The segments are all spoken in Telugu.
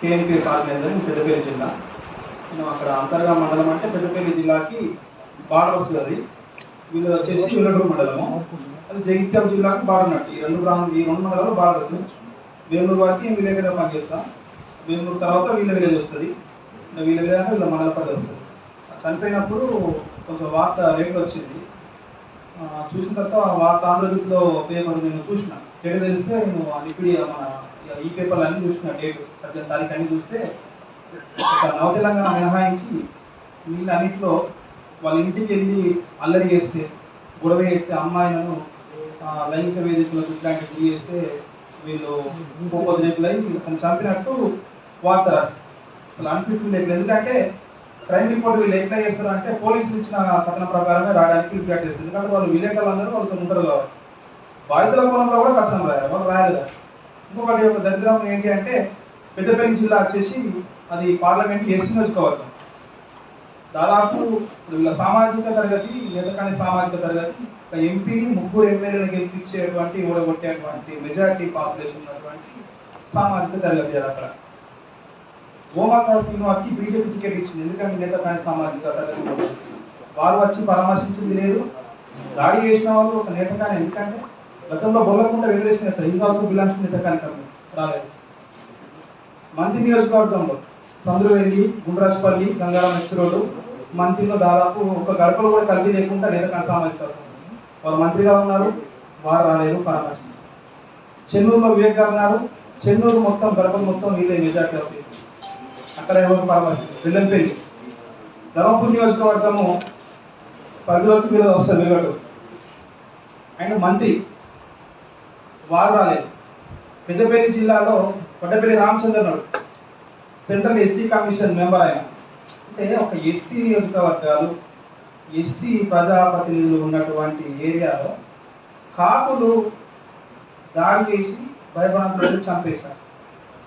కేఎన్పిఎస్ ఆర్గనైజర్ పెద్దపల్లి జిల్లా. నేను అక్కడ అంతర్గా మండలం అంటే పెద్దపల్లి జిల్లాకి బాడ వస్తుంది అది. వీళ్ళు వచ్చేసి విల్లడూరు మండలము. అది జగిత్యాల జిల్లాకు బార్డర్ ఈ రెండు గ్రామం ఈ రెండు మండలాలు బాగా వస్తుంది. వేమూరు వారికి దగ్గర పనిచేస్తాం. వేమూరు తర్వాత వీళ్ళ విలేజ్ వస్తుంది. వీళ్ళ విలేజ్ అంటే వీళ్ళ మండల వస్తుంది. చనిపోయినప్పుడు కొంచెం వార్త రేట్లు వచ్చింది. చూసిన తర్వాత ఆ వార్త ఆంధ్రజ్యోతిలో పేపర్ నేను చూసిన. డేట్ తెలిస్తే నేను ఇప్పుడు మన ఈ పేపర్లు అన్ని చూసిన డేట్ పద్దెనిమిది తారీఖు అన్ని చూస్తే నవ తెలంగాణ మినహాయించి వీళ్ళన్నింటిలో వాళ్ళ ఇంటికి వెళ్ళి అల్లరి చేస్తే గొడవ చేస్తే అమ్మాయిలను లైంగిక వేదికలకు ఇట్లాంటివి చేస్తే వీళ్ళు ఇంకొక రేపులై తను చంపినట్టు వార్త అసలు అనిపిస్తుంది లేదు ఎందుకంటే క్రైమ్ రిపోర్ట్ వీళ్ళు ఎట్లా చేస్తారు అంటే పోలీసులు ఇచ్చిన కథన ప్రకారమే రావడానికి రిపోర్ట్ చేస్తారు. ఎందుకంటే వాళ్ళు విలేకరులు అందరూ వాళ్ళతో ఉంటారు కాబట్టి. బాధితుల కోణంలో కూడా కథనం రాయాలి మనం రాయలేదు ఇంకొకటి యొక్క దరిద్రం ఏంటి అంటే పెద్దపల్లి జిల్లా వచ్చేసి అది పార్లమెంట్ ఎస్సీ నియోజకవర్గం. దాదాపు వీళ్ళ సామాజిక తరగతి నేతకాని సామాజిక తరగతి ఒక ఎంపీని ముగ్గురు ఎమ్మెల్యేలు గెలిపించేటువంటి ఓడగొట్టేటువంటి మెజారిటీ పాపులేషన్ ఉన్నటువంటి సామాజిక తరగతి అక్కడ అక్కడ. శ్రీనివాస్కి బీజేపీ టికెట్ ఇచ్చింది ఎందుకంటే నేత కానీ సామాజిక తరగతి. వాళ్ళు. వారు వచ్చి పరామర్శించింది లేదు. దాడి చేసిన వాళ్ళు ఒక నేత కానీ ఎందుకంటే గతంలో బొల్లకుండా వెంకటేష్ నేత ఈజ్ ఆల్సో బిలాంగ్స్ నేత రాలేదు. మంత్రి నియోజకవర్గంలో సందురువెల్లి గుండ్రాజపల్లి గంగారాం మిశ్రోడు రోడ్డు మంత్రిలో దాదాపు ఒక గడపలు కూడా కలిసి లేకుండా నేత కానీ సామాజిక వారు మంత్రిగా ఉన్నారు వారు రాలేదు పరామర్శ. చెన్నూరులో వివేక్ గారు ఉన్నారు చెన్నూరు మొత్తం గడపలు మొత్తం వీళ్ళే మెజార్టీ అవుతుంది అక్కడ ఎవరు పరామర్శ? బెల్లంపల్లి ధర్మపూర్ నియోజకవర్గము పరిధిలోకి మీద వస్తారు విగడు ఆయన మంత్రి. వారు రాలేదు. పెద్దపల్లి జిల్లాలో Kottapalli Ramachandranudu central SC commission member ఆయన. అంటే ఒక ఎస్సీ నియోజకవర్గాలు ఎస్సీ ప్రజాప్రతినిధులు ఉన్నటువంటి ఏరియాలో కాపులు దాడి చేసి భయభ్రాంతులు చంపేశారు.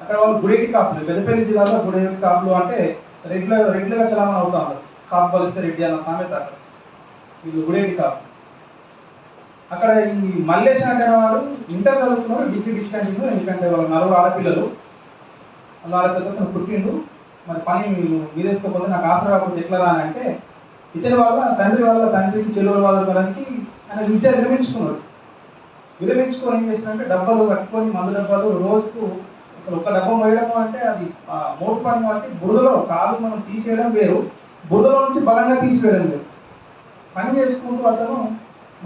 అక్కడ వాళ్ళు గుడేటి కాపులు. పెద్దపల్లి జిల్లాలో గుడేటి కాపులు అంటే రెగ్యులర్ రెగ్యులర్గా చలామణి అవుతా ఉన్నారు. కాపు కలిస్తే రెడ్డి అన్న సామెత అక్కడ. వీళ్ళు గుడేటి కాపు అక్కడ ఈ మల్లేశ్ అంటే వాళ్ళు ఇంటర్ చదువుతున్నారు డిగ్రీ డిస్కంటిన్యూ ఎందుకంటే వాళ్ళ నలుగురు ఆడపిల్లలు. వాళ్ళ ఆడపిల్లతో తను పుట్టిండు. మరి పని మీదేసుకోకపోతే నాకు ఆశ కాకపోతే ఎట్లా రా అని అంటే ఇతని వల్ల తండ్రి వల్ల తండ్రికి చెల్లెల వాళ్ళ వల్లకి ఆయన విద్య విరమించుకున్నాడు. విరమించుకొని ఏం చేసినంటే డబ్బాలు కట్టుకొని మందు డబ్బాలు రోజుకు అసలు ఒక డబ్బా మోయడం అంటే అది ఆ, పని కాబట్టి బురదలో కాలు మనం తీసేయడం వేరు. బురదలో నుంచి బలంగా తీసివేయడం వేరు. పని చేసుకుంటూ అతను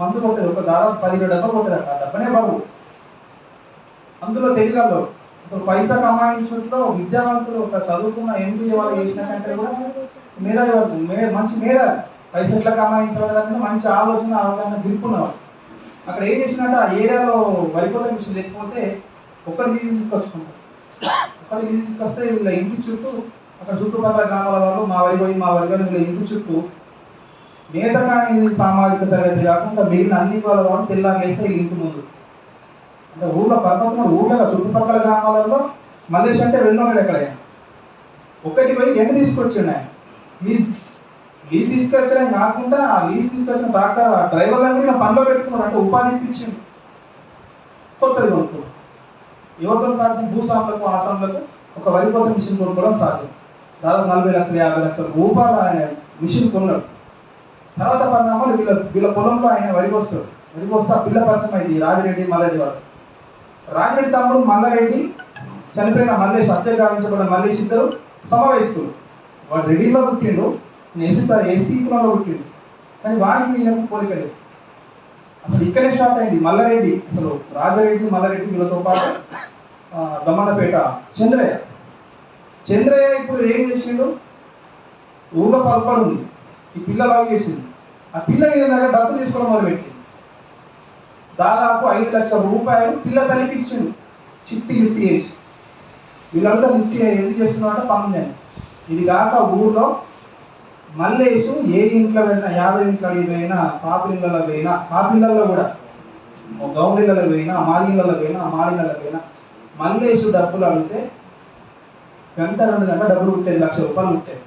మందు కొట్టేది ఒక దాదాపు పదిహేడు డబ్బా కొట్టేది అక్కడ డబ్బనే బాబు. అందులో తెలియదు అసలు పైసా కమాయించుట్లో విద్యావంతులు ఒక చదువుకున్న ఎంబీఏ వాళ్ళు చేసిన కంటే కూడా మేధావి వాళ్ళు మే మంచి మేధావి. పైసా ఎట్లా కమాయించాలి మంచి ఆలోచన అవగాహన గిరుకున్నవాడు అక్కడ ఏం చేసినట్టు ఆ ఏరియాలో వరికోత మిషన్ లేకపోతే ఒక్కరి వీధి తీసుకొచ్చుకుంటారు. ఒకరి వీధి తీసుకొస్తే వీళ్ళ ఇంటి చుట్టూ అక్కడ చుట్టుపక్కల గ్రామాల వాళ్ళు మా వరి పోయి మా వరి వీళ్ళ ఇంటి చుట్టూ మిగతా సామాజిక తరగతి కాకుండా మిగిలిన అన్ని వాళ్ళ వాళ్ళు వేస్తే ఇంటి ముందు. అంటే ఊళ్ళో పర్వతం ఊళ్ళో చుట్టుపక్కల గ్రామాలలో మల్లేష్ అంటే వెళ్ళినాడు ఎక్కడ ఒకటి పోయి ఎన్ని తీసుకొచ్చిండు ఆయన. లీజ్ లీజ్ తీసుకొచ్చడం కాకుండా ఆ లీజ్ తీసుకొచ్చిన ట్రాక్టర్ ఆ డ్రైవర్లను కూడా పనిలో పెట్టుకున్నాడు అంటే ఉపాధి ఇప్పించిండు. కొత్తది కొనుక్కున్నాడు యువతను సాధ్యం భూస్వాములకు ఆసాములకు ఒక వరి కోత మిషన్ కొనుక్కోవడం సాధ్యం. దాదాపు నలభై లక్షల యాభై లక్షల రూపాయలు ఆయన మిషన్ కొన్నాడు. తర్వాత పరిణామాలు వీళ్ళ వీళ్ళ పొలంలో ఆయన వరి కోస్తాడు. ఆ పిల్ల పరిచయం అయింది రాజిరెడ్డి మల్లారెడ్డి వాడు రాజిరెడ్డి తమ్ముడు మల్లారెడ్డి చనిపోయిన మల్లేష్ హత్య గావించబడిన మల్లేష్ ఇద్దరు సమావేశకులు. వాడు రెడ్డిలో పుట్టిండు ఎస్సీ ఏసీ కులంలో పుట్టిండు. కానీ వాడికి ఈయనకు పోలిక లేదు. అసలు ఇక్కడే స్టార్ట్ అయింది మల్లారెడ్డి. అసలు రాజారెడ్డి మల్లారెడ్డి వీళ్ళతో పాటు ఆ, దమ్మన్నపేట చంద్రయ్య. చంద్రయ్య ఇప్పుడు ఏం చేసిండు? ఊళ్ళో పలపడు ఉంది. ఈ పిల్ల లాగా చేసింది ఆ పిల్ల మీద డబ్బు తీసుకోవడం మొదలుపెట్టింది దాదాపు ఐదు లక్షల రూపాయలు పిల్ల తల్లికి ఇచ్చింది. చిట్టి లిఫ్ట్ చేసి. వీళ్ళంతా లిఫ్ట్ ఎందుకు చేస్తున్నారంటే పనులు ఇది కాక ఊర్లో మల్లేసు ఏ ఇంట్లో పోయినా యాదవ్ ఇంట్లో పోయినా కాపిళ్ళలో పోయినా కాపిళ్ళలో కూడా గౌండిళ్ళలో పోయినా మాలిళ్ళలో పోయినా మాలిళ్ళలో పోయినా మల్లేసు డబ్బులు అడిగితే గంట రెండు గంట డబ్బులు ఉంటాయి లక్ష రూపాయలు ఉంటాయి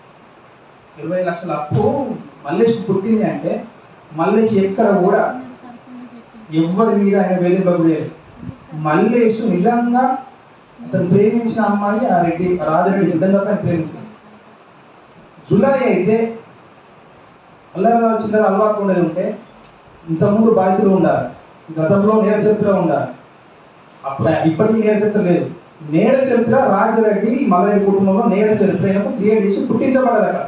ఇరవై లక్షల అప్పు మల్లేష్ పుట్టింది అంటే మల్లేష్ ఎక్కడ కూడా ఎవరి మీద ఆయన వేధింపకూడదు మల్లేష్ నిజంగా అతను ప్రేమించిన అమ్మాయి ఆ రెడ్డి రాజరెడ్డి నిజంగా తప్ప ప్రేమించింది. జులై అయితే అల్లరా చిల్లర అలవాటు ఉండేది ఉంటే ఇంతకుముందు బాధితులు ఉండాలి గతంలో నేర చరిత్ర ఉండాలి. అప్పుడు ఇప్పటికీ నేర చరిత్ర లేదు. నేర చరిత్ర రాజరెడ్డి మల్లరెడ్డి కుటుంబంలో నేర చరిత్ర ఏమో క్రియేట్ చేసి పుట్టించబడదు అక్కడ.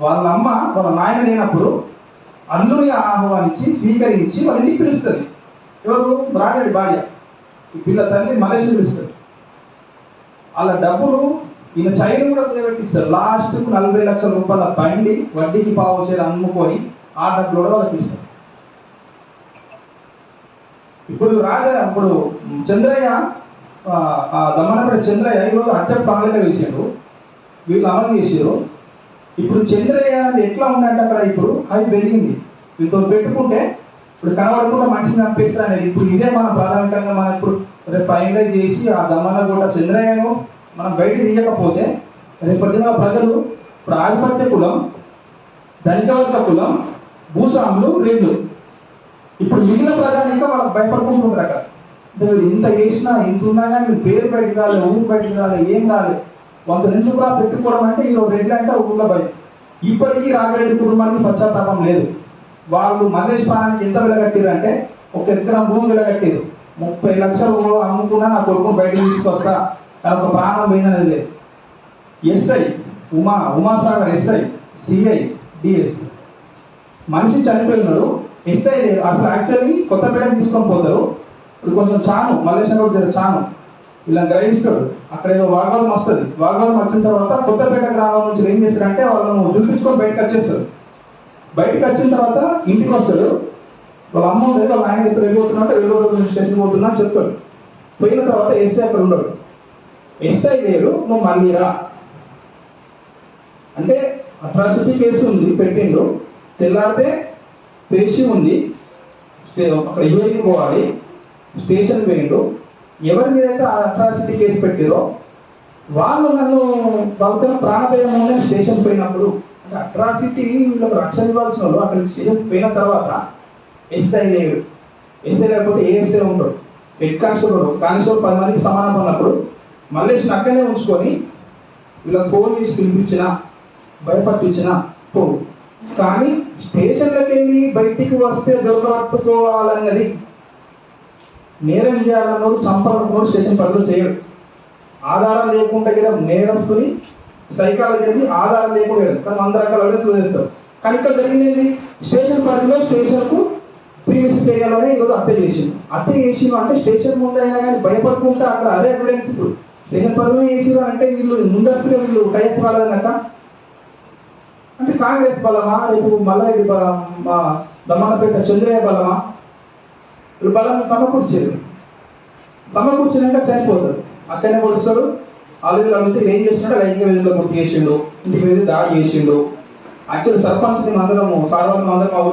వాళ్ళ అమ్మ వాళ్ళ నాయన లేనప్పుడు అల్లుని ఆహ్వానించి స్వీకరించి వాళ్ళని పిలుస్తుంది. ఎవరు? రాజరెడ్డి భార్య. ఈ పిల్ల తల్లి మనిషిని పిలుస్తుంది. వాళ్ళ డబ్బులు ఈయన చైన్ కూడా కుదబెట్టిస్తారు లాస్ట్ నలభై లక్షల రూపాయల బండి వడ్డీకి పావు చేయాలి అమ్ముకొని ఆ డబ్బులు కూడా వాళ్ళకి ఇస్తారు. ఇప్పుడు రాజా ఇప్పుడు చంద్రయ్య ఆ, చంద్రయ్య ఈరోజు అత్యంత ప్రణాళిక వేసాడు. వీళ్ళు అమలు చేసారు ఇప్పుడు చంద్రయ్య ఎట్లా ఉందంటే అక్కడ ఇప్పుడు అది పెరిగింది. వీళ్ళతో పెట్టుకుంటే ఇప్పుడు కనబడకుండా మనిషిని చంపేస్తా అనేది. ఇప్పుడు ఇదే మన ప్రాథమికంగా మనం ఇప్పుడు రేపు ఫైనలైజ్ చేసి ఆ దమ్మన కూడా చంద్రయ్యను మనం బయట తీయకపోతే రేపటిన ప్రజలు ఇప్పుడు ఆధిపత్య కులం వర్గ కులం భూస్వాములు రెండు ఇప్పుడు మిగిలిన ఇంకా వాళ్ళకి భయపడుకుంటున్నారు అక్కడ. ఇంత చేసినా ఇంత ఉన్నా కానీ పేరు బయటకు రాలే ఊరు బయటకు రాలే ఏం రాలే. వంద నిమిషం కూడా పెట్టుకోవడం అంటే ఈరోజు రెడ్డి అంటే ఊళ్ళో భయం. ఇప్పటికీ రాగరెడ్డి కుటుంబానికి పశ్చాత్తాపం లేదు. వాళ్ళు మల్లేష్ ఎంత వెలగట్టారు అంటే ఒక ఎకరం భూమి వెలగట్టారు ముప్పై లక్షలు అమ్ముకున్నా నా కొడుకును బయట తీసుకొస్తా. కానీ ఒక ప్రాణం పోయిందనేది లేదు. SI Uma Umasagar SI CI DSP. మనిషి చనిపోయినాడు. ఎస్ఐ లేరు అసలు యాక్చువల్లీ కొత్తపేట తీసుకొని పోతారు. ఇప్పుడు కొంచెం చాను మలేషియా చాను. ఇలా గ్రహిస్తాడు అక్కడ ఏదో వాగ్వాదం వస్తుంది. వాగ్వాదం వచ్చిన తర్వాత కొత్తపేట గ్రామం నుంచి ఏం చేస్తారంటే వాళ్ళను చూపించుకొని బయటకు వచ్చేస్తారు. బయటకు వచ్చిన తర్వాత ఇంటికి వస్తాడు వాళ్ళ అమ్మ ఉంది వాళ్ళ ఆయన ఇప్పుడు వెళ్ళిపోతున్నా అంటే వెళ్ళిపోతున్న స్టేషన్ పోతున్నా చెప్తాడు పోయిన తర్వాత ఎస్ఐ అక్కడ ఉండడు. ఎస్ఐ లేరు నువ్వు మళ్ళీ రా. అంటే అట్రాసిటీ కేసు ఉంది పెట్టిండు. తెల్లారితే పేషి ఉంది. అక్కడ హియరింగ్ పోవాలి. స్టేషన్ పోయిండు. ఎవరి మీద అయితే ఆ అట్రాసిటీ కేసు పెట్టారో వాళ్ళు నన్ను వాళ్ళతో ప్రాణభయం ఉందని స్టేషన్ పోయినప్పుడు అంటే అట్రాసిటీ వీళ్ళకి రక్షణ ఇవ్వాల్సిన వాళ్ళు అక్కడ స్టేషన్ పోయిన తర్వాత ఎస్ఐ లేడు ఎస్ఐ లేకపోతే ఏఎస్ఐ ఉండడు హెడ్ కానిస్టేబుల్ కానిస్టేబుల్ పది మందికి సమానం ఉన్నప్పుడు మల్లేష్ని అక్కడనే ఉంచుకొని వీళ్ళకి ఫోన్ చేసి పిలిపించిన భయపట్టించిన పో కానీ స్టేషన్లోకి వెళ్ళి బయటికి వస్తే దొరకట్టుకోవాలన్నది నేరం చేయాలన్నోడు చంపాలన్నోడు స్టేషన్ పనులు చేయడు. ఆధారం లేకుండా కూడా నేరస్తుని సైకాలజీ ఆధారం లేకుండా చేయడు కానీ వంద రకాల ఎవిడెన్స్ చేస్తారు కానీ ఇక్కడ జరిగింది ఏంటి స్టేషన్ పరిధిలో స్టేషన్కు ప్రీవియస్ ఏరియాలోనే ఈరోజు హత్య చేసింది హత్య చేసిన అంటే స్టేషన్ ముందు అయినా కానీ భయపడుకుంటే అక్కడ అదే ఎవిడెన్స్ ఇప్పుడు. స్టేషన్ పరిధిలో చేసిరు అంటే వీళ్ళు ముందస్తుగా వీళ్ళు టైప్ కాలేదనక అంటే. కాంగ్రెస్ బలమా? రేపు మల్లారెడ్డి బలం మా దమ్మన్నపేట చంద్రయ్య బలమా? బలం సమకూర్చేది. సమకూర్చినాక చనిపోతాడు. అక్కడనే పొడుస్తాడు. అల్లుడు అడిగితే ఏం చేస్తున్నాడు? లైంగిక వేదికలో గుర్తు చేసిండు ఇంటి మీద దాడి చేసిండు. యాక్చువల్ సర్పంచ్ అందరము సార్వత్రిక అందరం